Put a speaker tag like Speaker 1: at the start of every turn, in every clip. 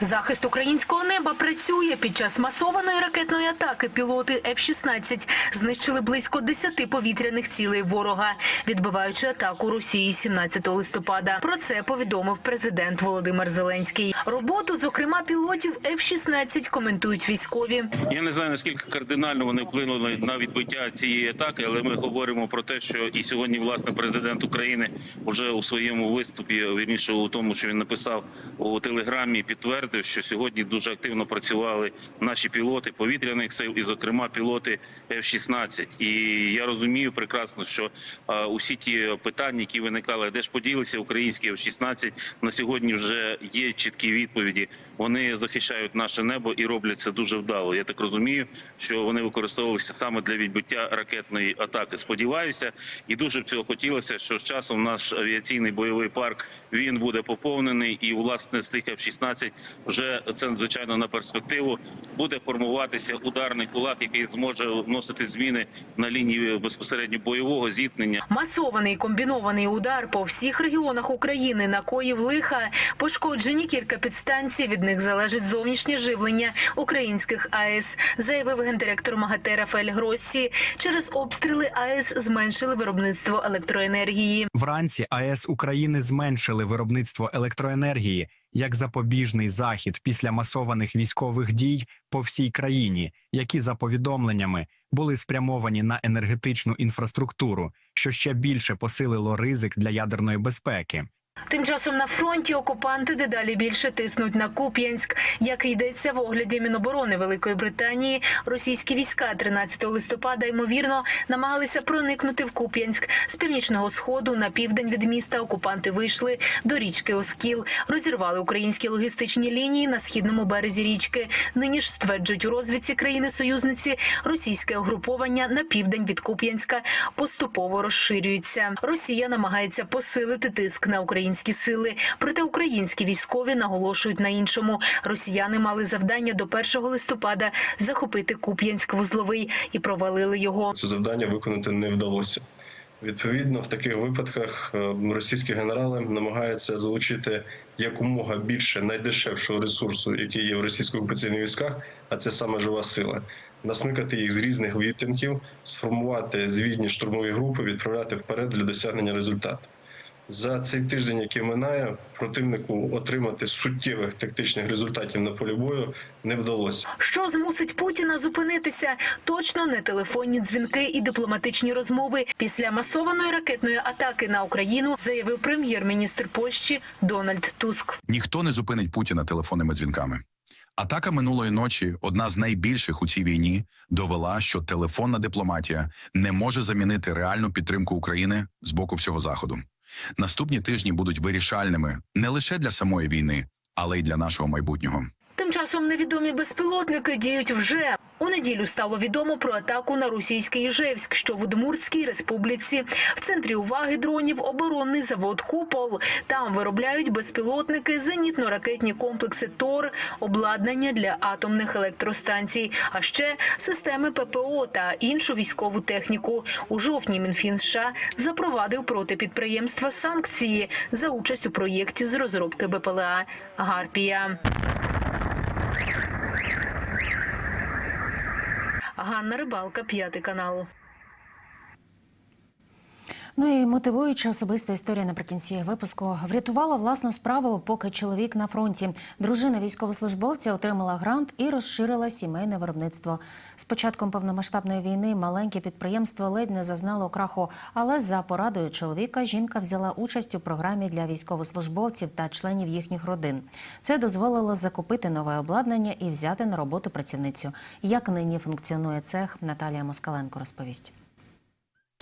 Speaker 1: Захист українського неба працює. Під час масованої ракетної атаки пілоти F-16 знищили близько 10 повітряних цілей ворога, відбиваючи атаку Росії 17 листопада. Про це повідомив президент Володимир Зеленський. Роботу, зокрема, пілотів F-16 коментують військові.
Speaker 2: Я не знаю наскільки кардинально вони вплинули на відбиття цієї атаки, але ми говоримо про те, що і сьогодні власне президент України вже у своєму виступі, вірніше у тому, що він написав у телеграмі, підтвердив, що сьогодні дуже активно працювали наші пілоти повітряних сил, і зокрема пілоти F-16. І я розумію прекрасно, що а, усі ті питання, які виникали, де ж поділися українські F-16, на сьогодні вже є чіткі відповіді. Вони захищають наше небо і роблять це дуже вдало. Я так розумію, що вони використовувалися саме для відбиття ракетної атаки. Сподіваюся, і дуже б цього хотілося, що з часом наш авіаційний бойовий парк він буде поповнений, і власне з тих F-16 вже це звичайно на перспективу буде формуватися ударний кулак, який зможе вносити зміни на лінії безпосередньо бойового зіткнення.
Speaker 1: Масований комбінований удар по всіх регіонах України накоїв лиха. Пошкоджені кілька підстанцій. Від них залежить зовнішнє живлення українських АЕС, заявив гендиректор МАГАТЕ Рафаель Гроссі. Через обстріли АЕС зменшили виробництво електроенергії.
Speaker 3: Вранці АЕС України зменшили виробництво електроенергії як запобіжний захід після масованих військових дій по всій країні, які за повідомленнями були спрямовані на енергетичну інфраструктуру, що ще більше посилило ризик для ядерної безпеки.
Speaker 1: Тим часом на фронті окупанти дедалі більше тиснуть на Куп'янськ. Як йдеться в огляді Міноборони Великої Британії, російські війська 13 листопада ймовірно намагалися проникнути в Куп'янськ з північного сходу на південь від міста. Окупанти вийшли до річки Оскіл, розірвали українські логістичні лінії на східному березі річки. Нині ж стверджують у розвідці країни-союзниці російське угруповання на південь від Куп'янська поступово розширюється. Росія намагається посилити тиск на українські сили. Проте українські військові наголошують на іншому. Росіяни мали завдання до 1 листопада захопити Куп'янськ вузловий і провалили його.
Speaker 4: це завдання виконати не вдалося. Відповідно, в таких випадках е, російські генерали намагаються залучити якомога більше найдешевшого ресурсу, який є в російсько-окупаційних військах, а це саме жива сила. Насмикати їх з різних відтинків, сформувати звідні штурмові групи, відправляти вперед для досягнення результату. За цей тиждень, який минає, противнику отримати суттєвих тактичних результатів на полі бою не вдалося.
Speaker 1: Що змусить Путіна зупинитися? Точно не телефонні дзвінки і дипломатичні розмови. Після масованої ракетної атаки на Україну заявив прем'єр-міністр Польщі Дональд Туск.
Speaker 5: Ніхто не зупинить Путіна телефонними дзвінками. Атака минулої ночі, одна з найбільших у цій війні, довела, що телефонна дипломатія не може замінити реальну підтримку України з боку всього заходу. Наступні тижні будуть вирішальними не лише для самої війни, але й для нашого майбутнього.
Speaker 1: Тим часом невідомі безпілотники діють вже. У неділю стало відомо про атаку на російський Іжевськ, що в Удмуртській республіці. В центрі уваги дронів оборонний завод Купол. Там виробляють безпілотники, зенітно-ракетні комплекси ТОР, обладнання для атомних електростанцій, а ще системи ППО та іншу військову техніку. У жовтні Мінфін США запровадив проти підприємства санкції за участь у проєкті з розробки БПЛА Гарпія. Ганна Рибалка, п'ятий канал.
Speaker 6: Ну і мотивуюча особиста історія наприкінці випуску врятувала власну справу, поки чоловік на фронті. Дружина військовослужбовця отримала грант і розширила сімейне виробництво. З початком повномасштабної війни маленьке підприємство ледь не зазнало краху, але за порадою чоловіка жінка взяла участь у програмі для військовослужбовців та членів їхніх родин. Це дозволило закупити нове обладнання і взяти на роботу працівницю. Як нині функціонує цех, Наталія Москаленко розповість.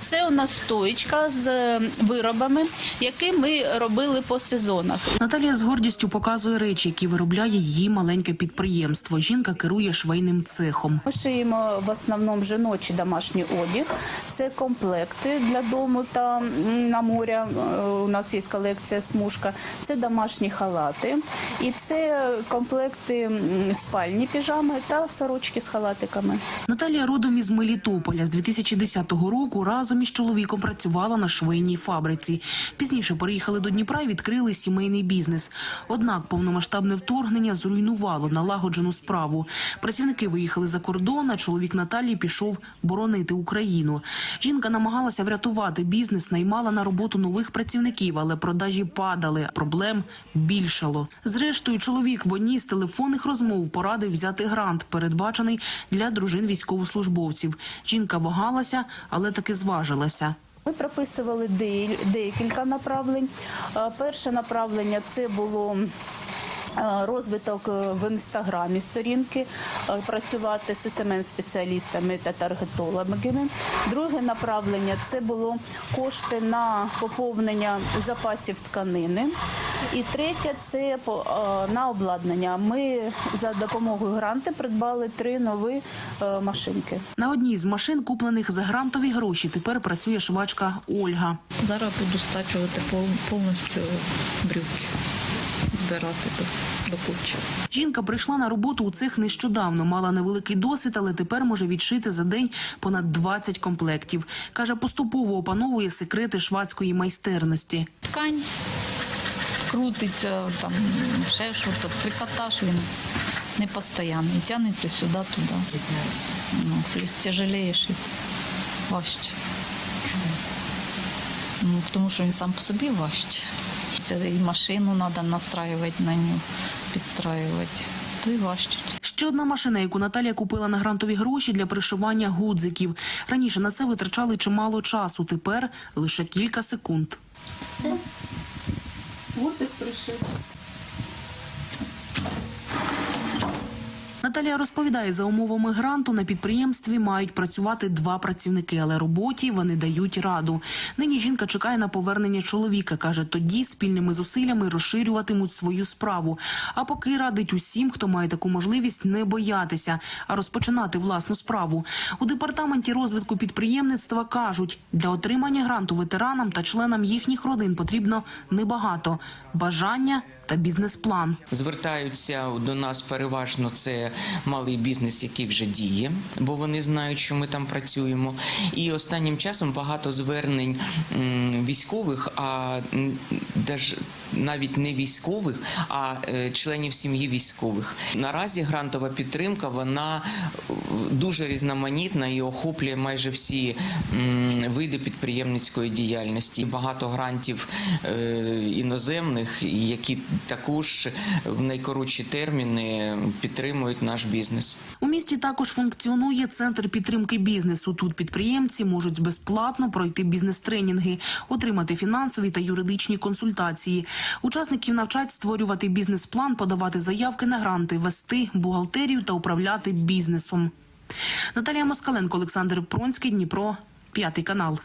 Speaker 7: Це у нас стоїчка з виробами, які ми робили по сезонах.
Speaker 8: Наталія з гордістю показує речі, які виробляє її маленьке підприємство. Жінка керує швейним цехом.
Speaker 7: Ми шиємо в основному жіночий домашній одяг. Це комплекти для дому та на моря. Е, У нас є колекція смужка. Це домашні халати, і це комплекти спальні піжами та сорочки з халатиками.
Speaker 8: Наталія родом із Мелітополя з 2010 року разом разом із чоловіком працювала на швейній фабриці. Пізніше переїхали до Дніпра і відкрили сімейний бізнес. Однак повномасштабне вторгнення зруйнувало налагоджену справу. Працівники виїхали за кордон, а чоловік Наталії пішов боронити Україну. Жінка намагалася врятувати бізнес, наймала на роботу нових працівників, але продажі падали. Проблем більшало. Зрештою, чоловік в одній з телефонних розмов порадив взяти грант, передбачений для дружин військовослужбовців. Жінка вагалася, але таки зважилася.
Speaker 7: Ми прописували де- декілька направлень. Е, Перше направлення це було. Е, Розвиток е, в інстаграмі сторінки, е, працювати з СММ-спеціалістами та таргетологами. Друге направлення це було кошти на поповнення запасів тканини. І третє це по- на обладнання. Ми за допомогою гранти придбали три нові машинки.
Speaker 8: На одній з машин, куплених за грантові гроші, тепер працює швачка Ольга.
Speaker 9: Зараз буду стачувати повністю брюки, збирати до, до кучі.
Speaker 8: Жінка прийшла на роботу у цех нещодавно, мала невеликий досвід, але тепер може відшити за день понад 20 комплектів. Каже, поступово опановує секрети швадської майстерності.
Speaker 9: Ткань крутиться, там ще щось, трикотаж він не постійний, тягнеться сюди, туди. Ну, фліс тяжеліє шити, важче. Ну, тому що він сам по собі важче. Це і машину треба настраювати на нього, підстраювати, то й важче.
Speaker 8: Ще одна машина, яку Наталія купила на грантові гроші для пришивання гудзиків. Раніше на це витрачали чимало часу, тепер лише кілька секунд.
Speaker 7: Гудзик пришив.
Speaker 8: Наталія розповідає, за умовами гранту на підприємстві мають працювати два працівники, але роботі вони дають раду. Нині жінка чекає на повернення чоловіка. каже, тоді спільними зусиллями розширюватимуть свою справу. А поки радить усім, хто має таку можливість, не боятися, а розпочинати власну справу. У департаменті розвитку підприємництва кажуть, для отримання гранту ветеранам та членам їхніх родин потрібно небагато бажання та бізнес-план.
Speaker 10: Звертаються до нас переважно це малий бізнес, який вже діє, бо вони знають, що ми там працюємо. І останнім часом багато звернень військових, а навіть не військових, а е, членів сім'ї військових. Наразі грантова підтримка вона е, дуже різноманітна і охоплює майже всі види підприємницької діяльності. Багато грантів е, іноземних, які також в найкоротші терміни підтримують наш бізнес.
Speaker 8: У місті також функціонує центр підтримки бізнесу. Тут підприємці можуть безплатно пройти бізнес-тренінги, отримати фінансові та юридичні консультації. Учасників навчать створювати бізнес-план, подавати заявки на гранти, вести бухгалтерію та управляти бізнесом. Наталія Москаленко, Олександр Пронський, Дніпро, п'ятий канал.